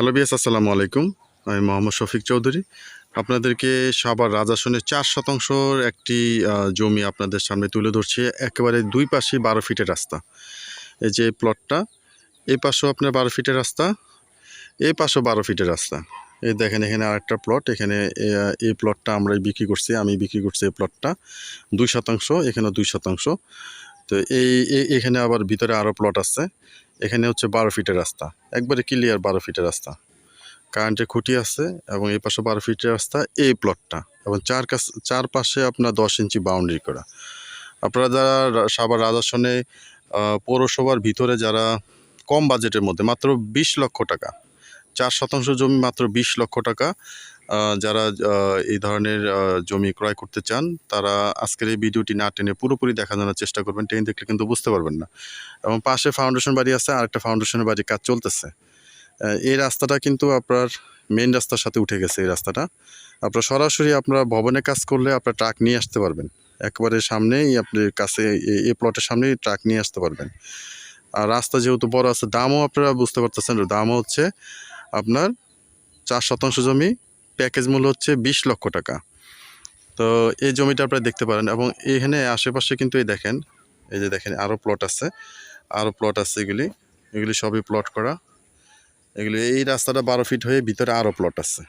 Hello BS আসসালামু আলাইকুম। আমি মোহাম্মদ শফিক চৌধুরী। আপনাদেরকে সাবার রাজাসনের চার শতাংশর একটি জমি আপনাদের সামনে তুলে ধরছি। একেবারে দুই পাশে বারো ফিটের রাস্তা। এই যে প্লটটা এই পাশেও আপনার বারো ফিটের রাস্তা, এই পাশেও বারো ফিটের রাস্তা। এই দেখেন, এখানে আরেকটা প্লট এখানে এই প্লটটা আমরা বিক্রি করছি, আমি বিক্রি করছি এই প্লটটা দুই শতাংশ এখানে দুই শতাংশ। তো এই এখানে আবার ভিতরে আরও প্লট আছে। এখানে হচ্ছে বারো ফিটের রাস্তা। একবারে ক্লিয়ার বারো ফিটের রাস্তা। কারেন্টের খুঁটি আছে এবং এই পাশে বারো ফিটের রাস্তা এই প্লটটা এবং চার কাছ চারপাশে আপনার দশ ইঞ্চি বাউন্ডারি করা। আপনারা যারা রা- সাভার রাজাসনে পৌরসভার ভিতরে যারা কম বাজেটের মধ্যে মাত্র বিশ লক্ষ টাকা, চার শতাংশ জমি মাত্র বিশ লক্ষ টাকা যারা এই ধরনের জমি ক্রয় করতে চান, তারা আজকের এই ভিডিওটি না টেনে পুরোপুরি দেখানোর চেষ্টা করবেন। টেনে দেখলে কিন্তু বুঝতে পারবেন না। এবং পাশে ফাউন্ডেশন বাড়ি আছে আর একটা ফাউন্ডেশনের বাড়ি কাজ চলতেছে। এই রাস্তাটা কিন্তু আপনার মেন রাস্তার সাথে উঠে গেছে এই রাস্তাটা। আপনার সরাসরি আপনার ভবনে কাজ করলে আপনার ট্রাক নিয়ে আসতে পারবেন। একবারে সামনেই আপনার কাছে এই প্লটের সামনেই ট্রাক নিয়ে আসতে পারবেন। আর রাস্তা যেহেতু বড় আছে, দামও আপনারা বুঝতে পারতেছেন দামও হচ্ছে আপনার চার শতাংশ জমি প্যাকেজ মূল্য হচ্ছে বিশ লক্ষ টাকা। তো এই জমিটা আপনারা দেখতে পারেন এবং এখানে আশেপাশে কিন্তু এই দেখেন, এই যে দেখেন আরও প্লট আছে আরও প্লট আছে এগুলি। এগুলি সবই প্লট করা। এগুলি এই রাস্তাটা বারো ফিট হয়ে ভিতরে আরও প্লট আছে।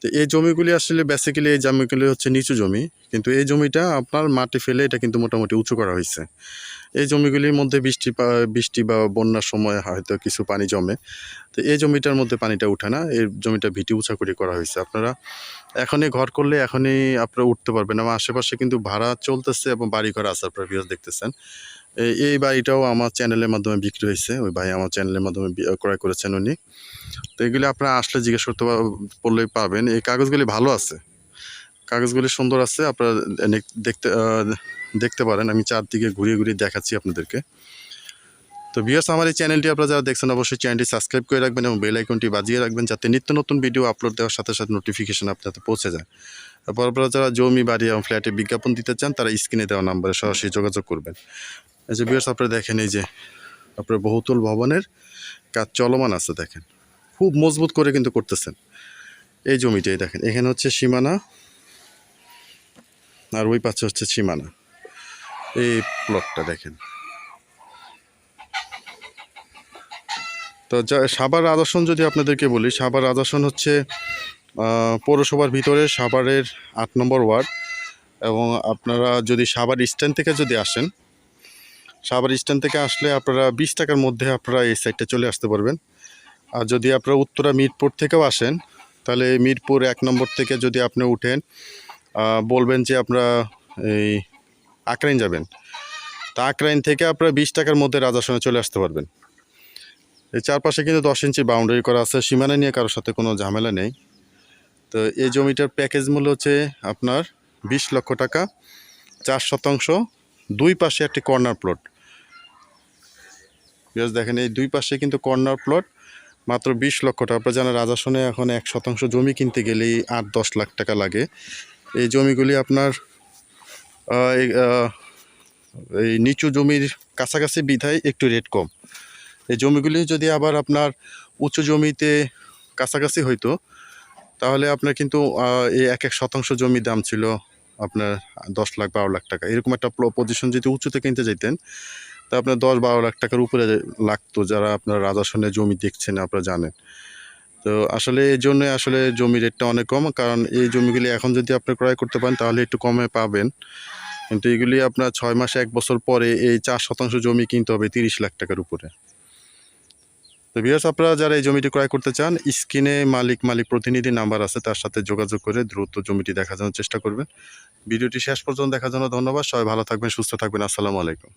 তো এই জমিগুলি আসলে বেসিক্যালি এই জমিগুলি হচ্ছে নিচু জমি, কিন্তু এই জমিটা আপনার মাটি ফেলে এটা কিন্তু মোটামুটি উঁচু করা হয়েছে। এই জমিগুলির মধ্যে বৃষ্টি বৃষ্টি বা বন্যার সময় হয়তো কিছু পানি জমে, তো এই জমিটার মধ্যে পানিটা উঠে না, এই জমিটা ভিটি উঁচা করে করা হয়েছে। আপনারা এখনই ঘর করলে এখনই আপনারা উঠতে পারবেন। আমার আশেপাশে কিন্তু ভাড়া চলতেছে এবং বাড়ি ঘর আপনারা ভিউজ দেখতেছেন। এই বাড়িটাও আমার চ্যানেলের মাধ্যমে বিক্রি হয়েছে। ওই ভাই আমার চ্যানেলের মাধ্যমে ক্রয় করেছেন উনি। তো এগুলি আপনারা আসলে জিজ্ঞেস করতে বললেই পাবেন এই কাগজগুলি ভালো আছে। কাগজগুলি সুন্দর আছে। আপনারা দেখ- দেখতে দেখতে পারেন। আমি চারদিকে ঘুরিয়ে ঘুরিয়ে দেখাচ্ছি আপনাদেরকে। তো ভিউয়ার্স আমার এই চ্যানেলটি আপনারা যারা দেখছেন, অবশ্যই চ্যানেলটি সাবস্ক্রাইব করে রাখবেন এবং বেল আইকনটি বাজিয়ে রাখবেন যাতে নিত্য নতুন ভিডিও আপলোড দেওয়ার সাথে সাথে নোটিফিকেশন আপনাদের পৌঁছে যায়। তারপর আপনারা যারা জমি, বাড়ি এবং ফ্ল্যাটে বিজ্ঞাপন দিতে চান, তারা স্ক্রিনে দেওয়া নাম্বারে সরাসরি যোগাযোগ করবেন। এই যে ভিউয়ার্স আপনারা দেখেন এই যে, আপনার বহুতল ভবনের কাজ চলমান আছে, দেখেন। খুব মজবুত করে কিন্তু করতেছেন। এই জমিটাই দেখেন, এখানে হচ্ছে সীমানা, আর ওই পাশে হচ্ছে সীমানা। এই প্লটটা দেখেন। তো যা- সাভার আদর্শন যদি আপনাদেরকে বলি সাবার আদর্শন হচ্ছে পৌরসভার ভিতরে সাভারের আট নম্বর ওয়ার্ড, এবং আপনারা যদি সাভার স্ট্যান্ড থেকে যদি আসেন সাভার স্ট্যান্ড থেকে আসলে আপনারা বিশ টাকার মধ্যে আপনারা এই সাইডটা চলে আসতে পারবেন। আর যদি আপনারা উত্তরা মিরপুর থেকেও আসেন, তাহলে মিরপুর এক নম্বর থেকে যদি আপনি উঠেন বলবেন যে আপনারা এই আকরাইন যাবেন। তা আকরাইন থেকে আপনারা বিশ টাকার মধ্যে রাজাসনে চলে আসতে পারবেন। এই চারপাশে কিন্তু দশ ইঞ্চি বাউন্ডারি করা আছে, সীমানা নিয়ে কারোর সাথে কোনো ঝামেলা নেই। তো এই জমিটার প্যাকেজ মূল্য হচ্ছে আপনার বিশ লক্ষ টাকা, চার শতাংশ, দুই পাশে একটি কর্নার প্লট বেশ দেখেন এই দুই পাশে কিন্তু কর্নার প্লট মাত্র বিশ লক্ষ টাকা। আপনারা জানেন রাজাসনে এখন এক শতাংশ জমি কিনতে গেলেই আট দশ লাখ টাকা লাগে। এই জমিগুলি আপনার এই, নিচু জমির কাছাকাছি বিধায় একটু রেট কম। এই জমিগুলি যদি আবার আপনার উঁচু জমিতে কাছাকাছি হইতো তাহলে আপনার কিন্তু এই এক এক শতাংশ জমির দাম ছিল আপনার দশ লাখ বারো লাখ টাকা। এরকম একটা পজিশন যদি উঁচুতে কিনতে যেতেন তা আপনার দশ বারো লাখ টাকার উপরে লাগতো যারা আপনার রাজাসনে জমি দেখছেন, আপনারা জানেন। তো আসলে এই জন্য আসলে জমি রেটটা অনেক কম, কারণ এই জমিগুলি এখন যদি আপনি ক্রয় করতে পারেন তাহলে একটু কমে পাবেন। কিন্তু এগুলি আপনার ছয় মাস, এক বছর পরে এই চার শতাংশ জমি কিনতে হবে তিরিশ লাখ টাকার উপরে। তো বিয়ার্স আপনারা যারা এই জমিটি ক্রয় করতে চান, স্ক্রিনে মালিক মালিক প্রতিনিধি নাম্বার আছে, তার সাথে যোগাযোগ করে দ্রুত জমিটি দেখার জন্য চেষ্টা করবেন। ভিডিওটি শেষ পর্যন্ত দেখার জন্য ধন্যবাদ। সবাই ভালো থাকবেন, সুস্থ থাকবেন। আসসালামু আলাইকুম।